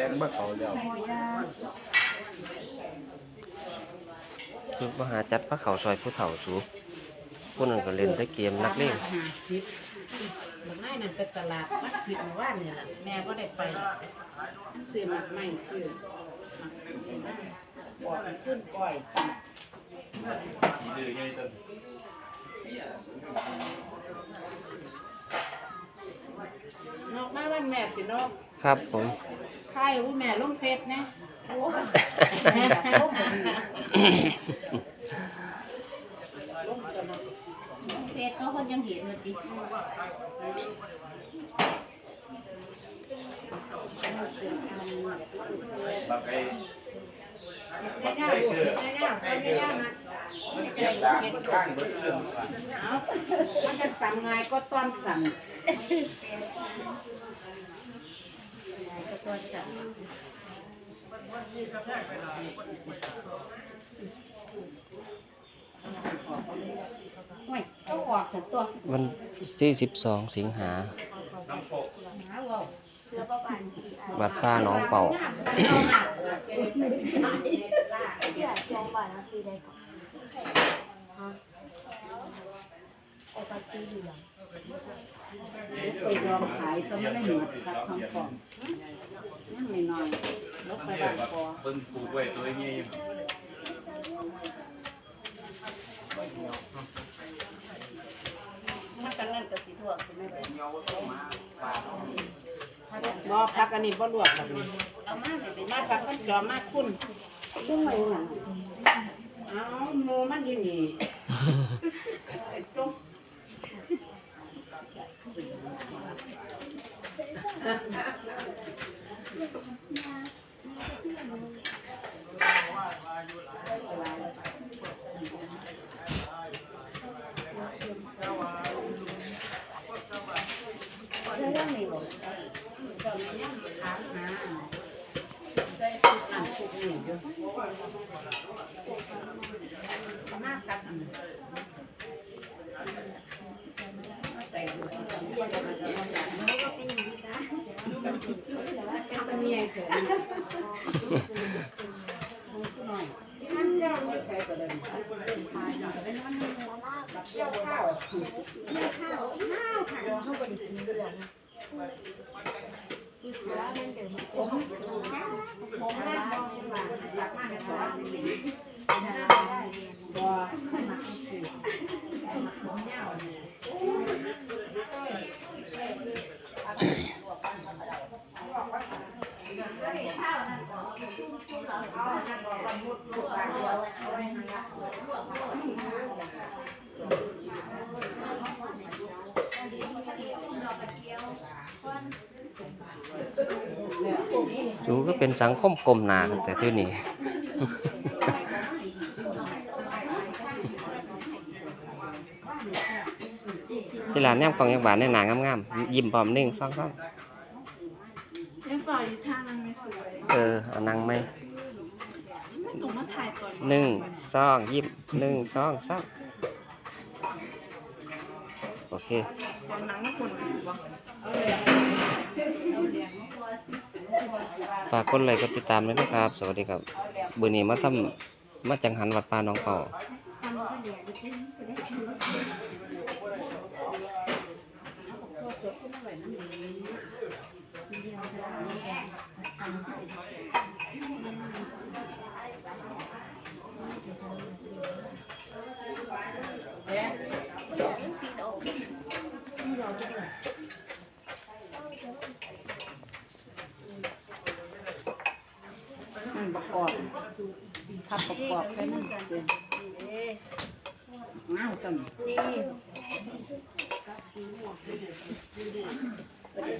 แต่งมาเขาแล้วคือมาหาจัดพระเขาซอยผู้เฒ่าสูผู้นั้นก็เล่นแต่เกมนักเลงห้าสิบบักไม้นั่นเป็นตลาดมัดผิดหมู่บ้านนี่แหละแม่ก็ได้ไปซื้อหมักไม้ซื้อหมักนี่นะบอกให้ขึ้นก้อยกินดื้อใหญ่ต้น นอกมาวันแม่สินอกครับผม ใครว่าแม่ลงเฟซนะโอ้ยลงกันเนาะเฟซเขาคนยังเห็นมันดิบักไอ้ได้ง่ายลูกได้ง่ายได้ง่ายนะ มันเก็บดางมันข้างเบิดเรื่องว่ามันจะสั่งไงก็ต้อนสั่งก็ตัวจับโอ้ยต้องออกสักตัววันที่สิบสองสิงหา น้ำโปกหาว่าเสือประมาณกี่อันวัดป้าหน้องเป่าเสือจองบ้านะคือได้ก่อน ฮะโอปาตีเหลืองไปยอมขายก็ไม่ได้หมดครับทำของนั่นไม่น้อยแล้วไปเนี่ยบ้านบักพอเบิ่งปลูกไว้ตัวใหญ่มันกันนั่นกับสีทั่วคือไม่ได้บ่พักอันนี้บ่ลวกครับนี่เอามาเลยเป็นมาพักมันจอมมาคุณตุ้งไว้หนัง เอาหมูมันอยู่นี่ไอ้จุ๊บเรื่องนี้บอกจอมย่างถามหาใส่ทุก อันทุกนี่อยู่มาตักอันนี้มาใส่ดูที่ตรงนี้มันจะมาจากมันก็เป็นอย่างนี้นะมันมีไอ้เถิดมันย่างไม่ใช่ก็ได้เป็นพายมันก็ได้มันแบบเกี่ยวข้าวไม่ข้าวข้าวค่ะเราเข้าไปกินเดือน คือเสือมันเดี๋ยวมันผมผมนั่งมองขึ้นมาหลักมากเลยค่ะบ่มักสิมักผมยาวนี่ สูก็เป็นสังคมกลมหนากันแต่ที่นี่ที่ร้านแนมกล่องยังบานในหนางามๆยิ้มพร้อมหนึ่งสองสองไม่ฝ่ายท่านั้นไม่สวยเออเอานังไหมไม่ต้องมาถ่ายตอนหนึ่งสองยิ้มหนึ่งสองสองโอเค ตอนนั้นไม่คนสิวะฝากกดไลค์กดติดตามด้วยนะครับ สวัสดีครับเบอร์นี้มาทำมาจังหันวัดป่าน้องเป่าทำก็เดี๋ยวจะได้กิ นมันประกอบทับประกอบกันนี่เป็นเงาจังนี่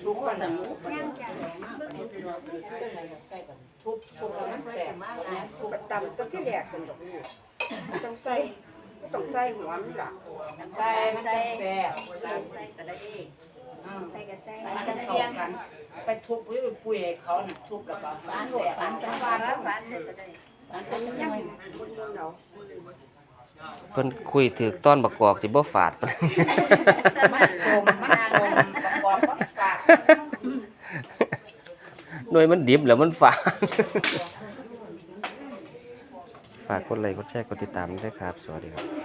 ทุกคนน่ะย่างจังทุบทุบแล้วมันแตกมากนะตำต้นที่แหลกสนุกต้องใส่ ต้องใส่หัวมันหลักใส่มันจะแซ่บใส่ก็ได้อืมใส่ก็ใส่มันจะเข้ากันไปทุบไปปุยให้เขาน่ะทุบแล้วก็ฝาฟานนหลแตวกฝาฟานนจัจังงหวะฟานแล้แล้ววฝานเลยก็ได้ฟานเป็นยังไงบนเมืองเราเพิ่นคุยถือต้อนบักกอกสิบ่ฝาดมันสมมันสมประกอบมันฝาดหน่วยมันดิบแล้วมันฝาด ฝากกดไลค์กดแชร์กดติดตามด้วยครับ สวัสดีครับ